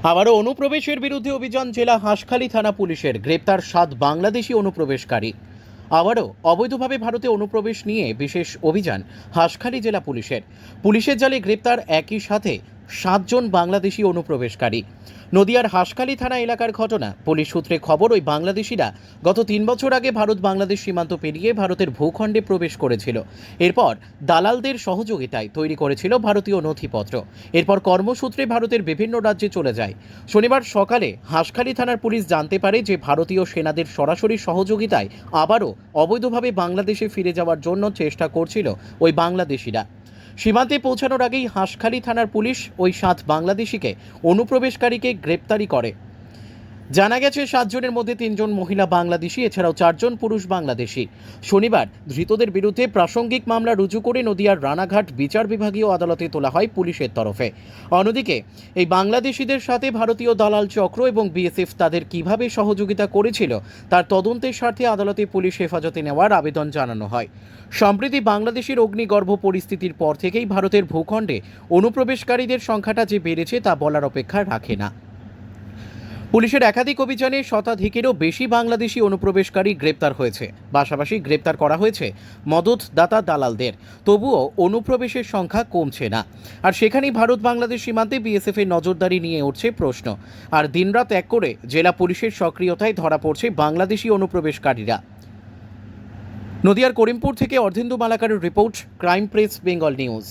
আবারও অনুপ্রবেশের বিরুদ্ধে অভিযান জেলা হাঁসখালী থানা পুলিশের গ্রেপ্তার সাত বাংলাদেশি অনুপ্রবেশকারী। আবারও অবৈধভাবে ভারতে অনুপ্রবেশ নিয়ে বিশেষ অভিযান হাঁসখালী জেলা পুলিশের। পুলিশের জালে গ্রেপ্তার একই সাথে সাতজন বাংলাদেশি অনুপ্রবেশকারী। নদিয়ার হাঁসখালী থানা এলাকার ঘটনা। পুলিশ সূত্রে খবর, ওই বাংলাদেশিরা গত তিন বছর আগে ভারত বাংলাদেশ সীমান্ত পেরিয়ে ভারতের ভূখণ্ডে প্রবেশ করেছিল। এরপর দালালদের সহযোগিতায় তৈরি করেছিল ভারতীয় নথিপত্র। এরপর কর্মসূত্রে ভারতের বিভিন্ন রাজ্যে চলে যায়। শনিবার সকালে হাঁসখালী থানার পুলিশ জানতে পারে যে ভারতীয় সেনাদের সরাসরি সহযোগিতায় আবারও অবৈধভাবে বাংলাদেশে ফিরে যাওয়ার জন্য চেষ্টা করছিল ওই বাংলাদেশিরা। সীমান্তে পৌঁছানোর আগেই হাঁসখালী থানার পুলিশ ওই সাত বাংলাদেশিকে অনুপ্রবেশকারীকে গ্রেপ্তারি করে। জানা গেছে সাতজনের মধ্যে তিনজন মহিলা বাংলাদেশি, এছাড়াও চারজন পুরুষ বাংলাদেশি। শনিবার ধৃতদের বিরুদ্ধে প্রাসঙ্গিক মামলা রুজু করে নদিয়ার রানাঘাট বিচার বিভাগীয় আদালতে তোলা হয় পুলিশের তরফে। অন্যদিকে, এই বাংলাদেশিদের সাথে ভারতীয় দালাল চক্র এবং বিএসএফ তাদের কীভাবে সহযোগিতা করেছিল, তার তদন্তের স্বার্থে আদালতে পুলিশ হেফাজতে নেওয়ার আবেদন জানানো হয়। সম্প্রতি বাংলাদেশের অগ্নিগর্ভ পরিস্থিতির পর থেকেই ভারতের ভূখণ্ডে অনুপ্রবেশকারীদের সংখ্যাটা যে বেড়েছে তা বলার অপেক্ষা রাখে না। পুলিশের একাধিক অভিযানে শতাধিকেরও বেশি বাংলাদেশি অনুপ্রবেশকারী গ্রেপ্তার হয়েছে। পাশাপাশি গ্রেপ্তার করা হয়েছে মদত দাতা দালালদের। তবুও অনুপ্রবেশের সংখ্যা কমছে না। আর সেখানেই ভারত বাংলাদেশ সীমান্তে বিএসএফের নজরদারি নিয়ে উঠছে প্রশ্ন। আর দিনরাত এক করে জেলা পুলিশের সক্রিয়তায় ধরা পড়ছে বাংলাদেশি অনুপ্রবেশকারীরা। নদিয়ার করিমপুর থেকে অর্ধেন্দু মালাকারের report, crime press, Bengal news.